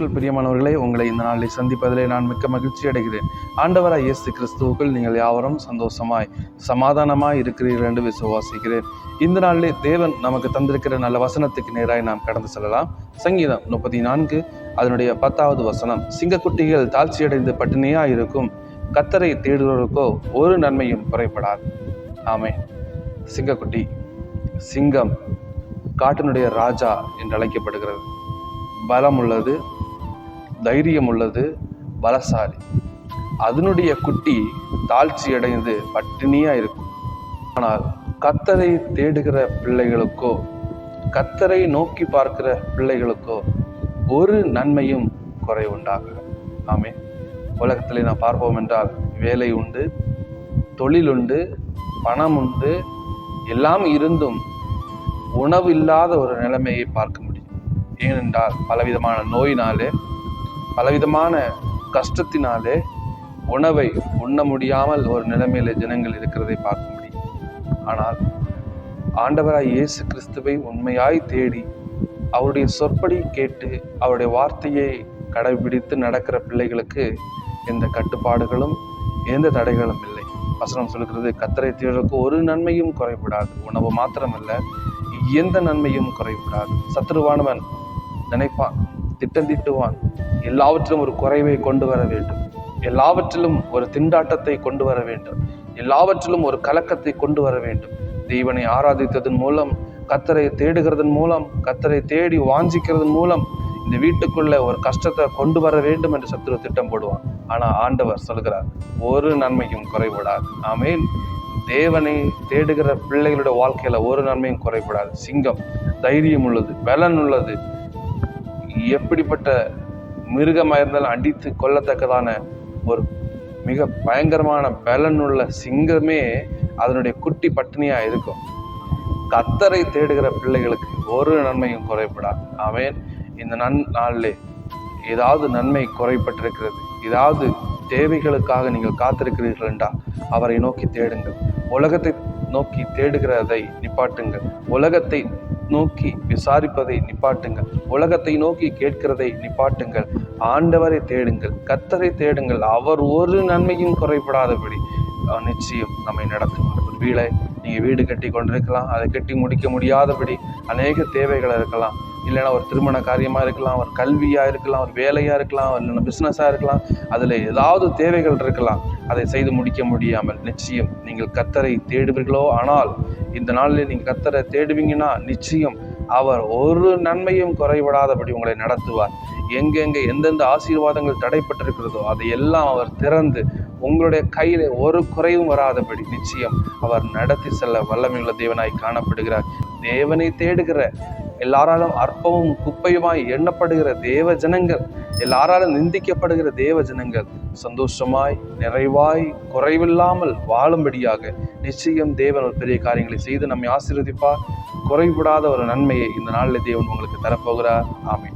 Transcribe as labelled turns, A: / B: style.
A: பிரியமானவர்களே உங்களை இந்த நாளில் சந்திப்பதிலே நான் மிக்க மகிழ்ச்சி அடைகிறேன். ஆண்டவராய் இயேசு கிறிஸ்துவுக்குள் நீங்கள் யாவரும் சந்தோஷமாய் சமாதானமாய் இருக்கிறீர்கள் என்று விசுவாசிக்கிறேன். இந்த நாளிலே தேவன் நமக்கு தந்திருக்கிற நல்ல வசனத்துக்கு நேராய் நாம் கடந்து செல்லலாம். சங்கீதம் முப்பத்தி நான்கு அதனுடைய பத்தாவது வசனம். சிங்கக்குட்டிகள் தாழ்ச்சியடைந்து பட்டினியாக இருக்கும். கத்தரை தேடுவதற்கோ ஒரு நன்மையும் குறைபடாது. ஆமே சிங்கக்குட்டி சிங்கம் காட்டினுடைய ராஜா என்று அழைக்கப்படுகிறது. பலம் உள்ளது தைரியம் உள்ளது பலசாலி. அதனுடைய குட்டி தாழ்ச்சி அடைந்து பட்டினியாக இருக்கும். ஆனால் கத்தரை தேடுகிற பிள்ளைகளுக்கோ கத்தரை நோக்கி பார்க்கிற பிள்ளைகளுக்கோ ஒரு நன்மையும் குறை உண்டாக ஆமே உலகத்திலே நாம் பார்ப்போம் என்றால் வேலை உண்டு தொழில் உண்டு பணம் உண்டு எல்லாம் இருந்தும் உணவு இல்லாத ஒரு நிலைமையை பார்க்க முடியும். ஏனென்றால் பலவிதமான நோயினாலே பலவிதமான கஷ்டத்தினாலே உணவை உண்ண முடியாமல் ஒரு நிலைமையில ஜனங்கள் இருக்கிறதை பார்க்க முடியும். ஆனால் ஆண்டவராய் இயேசு கிறிஸ்துவை உண்மையாய் தேடி அவருடைய சொற்படி கேட்டு அவருடைய வார்த்தையை கடைபிடித்து நடக்கிற பிள்ளைகளுக்கு எந்த கட்டுப்பாடுகளும் எந்த தடைகளும் இல்லை. வசனம் சொல்கிறது கத்தரை தேடுறதுக்கு ஒரு நன்மையும் குறைபடாது. உணவு மாத்திரமல்ல எந்த நன்மையும் குறைபடாது. சத்ருவானவன் நினைப்பான் திட்டம் தீட்டுவான் எல்லாவற்றிலும் ஒரு குறைவை கொண்டு வர வேண்டும். எல்லாவற்றிலும் ஒரு திண்டாட்டத்தை கொண்டு வர வேண்டும். எல்லாவற்றிலும் ஒரு கலக்கத்தை கொண்டு வர வேண்டும். தெய்வனை ஆராதித்ததன் மூலம் கத்தரை தேடுகிறதன் மூலம் கத்தரை தேடி வாஞ்சிக்கிறதன் மூலம் இந்த வீட்டுக்குள்ள ஒரு கஷ்டத்தை கொண்டு வர வேண்டும் என்று சத்துரு திட்டம் போடுவான். ஆனால் ஆண்டவர் சொல்கிறார் ஒரு நன்மையும் குறைபடாது. ஆமேன். தேவனை தேடுகிற பிள்ளைகளுடைய வாழ்க்கையில ஒரு நன்மையும் குறைபடாது. சிங்கம் தைரியம் உள்ளது பலன் உள்ளது. எப்படிப்பட்ட மிருகமாக இருந்தாலும் அடித்து கொல்லத்தக்கதான ஒரு மிக பயங்கரமான பலன் உள்ள சிங்கமே அதனுடைய குட்டி பட்டினியாக இருக்கும். கத்தரை தேடுகிற பிள்ளைகளுக்கு ஒரு நன்மையும் குறைபடாது. அவன் இந்த நன் நாளிலே ஏதாவது நன்மை குறைப்பட்டிருக்கிறது ஏதாவது தேவைகளுக்காக நீங்கள் காத்திருக்கிறீர்கள் என்றால் அவரை நோக்கி தேடுங்கள். உலகத்தை நோக்கி தேடுகிறதை நிப்பாட்டுங்கள். உலகத்தை நோக்கி விசாரிப்பதை நிப்பாட்டுங்கள். உலகத்தை நோக்கி கேட்கிறதை நிப்பாட்டுங்கள். ஆண்டவரை தேடுங்கள். கத்தரை தேடுங்கள். அவர் ஒரு நன்மையும் குறைபடாதபடி. நிச்சயம் நம்மை நடத்துவார். ஒரு வீடை நீங்கள் வீடு கட்டி கொண்டிருக்கலாம் அதை கட்டி முடிக்க முடியாதபடி அநேக தேவைகள் இருக்கலாம். இல்லைன்னா ஒரு திருமண காரியமாக இருக்கலாம் ஒரு கல்வியாக இருக்கலாம் ஒரு வேலையாக இருக்கலாம் இல்லைன்னா பிஸ்னஸாக இருக்கலாம் அதில் ஏதாவது தேவைகள் இருக்கலாம் அதை செய்து முடிக்க முடியாமல் நிச்சயம் நீங்கள் கத்தரை தேடுவீர்களோ? ஆனால் இந்த நாளில் நீங்கள் கத்தரை தேடுவீங்கன்னா நிச்சயம் அவர் ஒரு நன்மையும் குறைபடாதபடி உங்களை நடத்துவார். எங்கெங்கே எந்தெந்த ஆசீர்வாதங்கள் தடைப்பட்டிருக்கிறதோ அதை எல்லாம் அவர் திறந்து உங்களுடைய கையில் ஒரு குறைவும் வராதபடி நிச்சயம் அவர் நடத்தி செல்ல வல்லமையுள்ள தேவனாய் காணப்படுகிறார். தேவனை தேடுகிற எல்லாராலும் அற்பமும் குப்பையுமாய் எண்ணப்படுகிற தேவ ஜனங்கள் எல்லாராலும் நிந்திக்கப்படுகிற தேவ ஜனங்கள் சந்தோஷமாய் நிறைவாய் குறைவில்லாமல் வாழும்படியாக நிச்சயம் தேவன் ஒரு பெரிய காரியங்களை செய்து நம்மை ஆசீர்வதிப்பார். குறைவிடாத ஒரு நன்மையை இந்த நாளில் தேவன் உங்களுக்கு தரப்போகிறார். ஆமீன்.